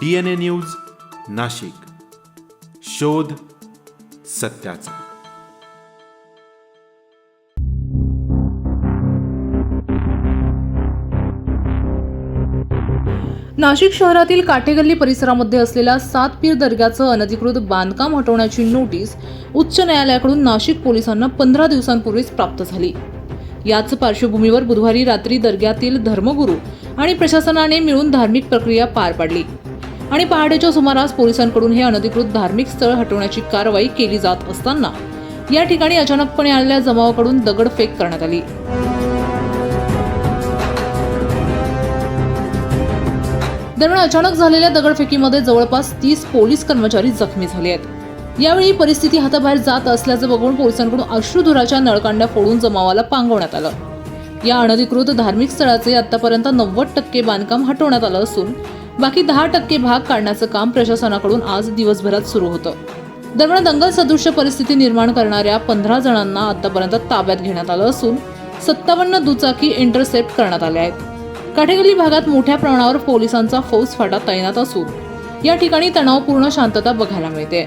D N A news Nashik. शोध सत्याचा. नाशिक शहरातील काटेगल्ली परिसरामध्ये असलेल्या सात पीर दर्ग्याचं अनधिकृत बांधकाम हटवण्याची नोटीस उच्च न्यायालयाकडून नाशिक पोलिसांना पंधरा दिवसांपूर्वीच प्राप्त झाली. याच पार्श्वभूमीवर बुधवारी रात्री दर्ग्यातील धर्मगुरू आणि प्रशासनाने मिळून धार्मिक प्रक्रिया पार पाडली. आणि पहाटेच्या सुमारास पोलिसांकडून हे अनधिकृत धार्मिक स्थळ हटवण्याची कारवाई केली जात असताना या ठिकाणी अचानकपणे आलेल्या जमावाकडून दगडफेक करण्यात आली. दरम्यान अचानक झालेल्या दगडफेकीमध्ये जवळपास तीस पोलीस कर्मचारी जखमी झाले आहेत. यावेळी परिस्थिती हाताबाहेर जात असल्याचं बघून पोलिसांकडून अश्रुधुराच्या नळकांड्या फोडून जमावाला पांगवण्यात आलं. या अनधिकृत धार्मिक स्थळाचे आतापर्यंत नव्वद टक्के बांधकाम हटवण्यात आलं असून बाकी दहा टक्के भाग काढण्याचं काम प्रशासनाकडून आज दिवसभरात सुरू होतं. दरम्यान दंगल सदृश्य परिस्थिती निर्माण करणाऱ्या पंधरा जणांना आतापर्यंत ताब्यात घेण्यात आलं असून सत्तावन्न दुचाकी इंटरसेप्ट करण्यात आल्या आहेत. काठेगली भागात मोठ्या प्रमाणावर पोलिसांचा फौजफाटा तैनात असून या ठिकाणी तणावपूर्ण शांतता बघायला मिळते.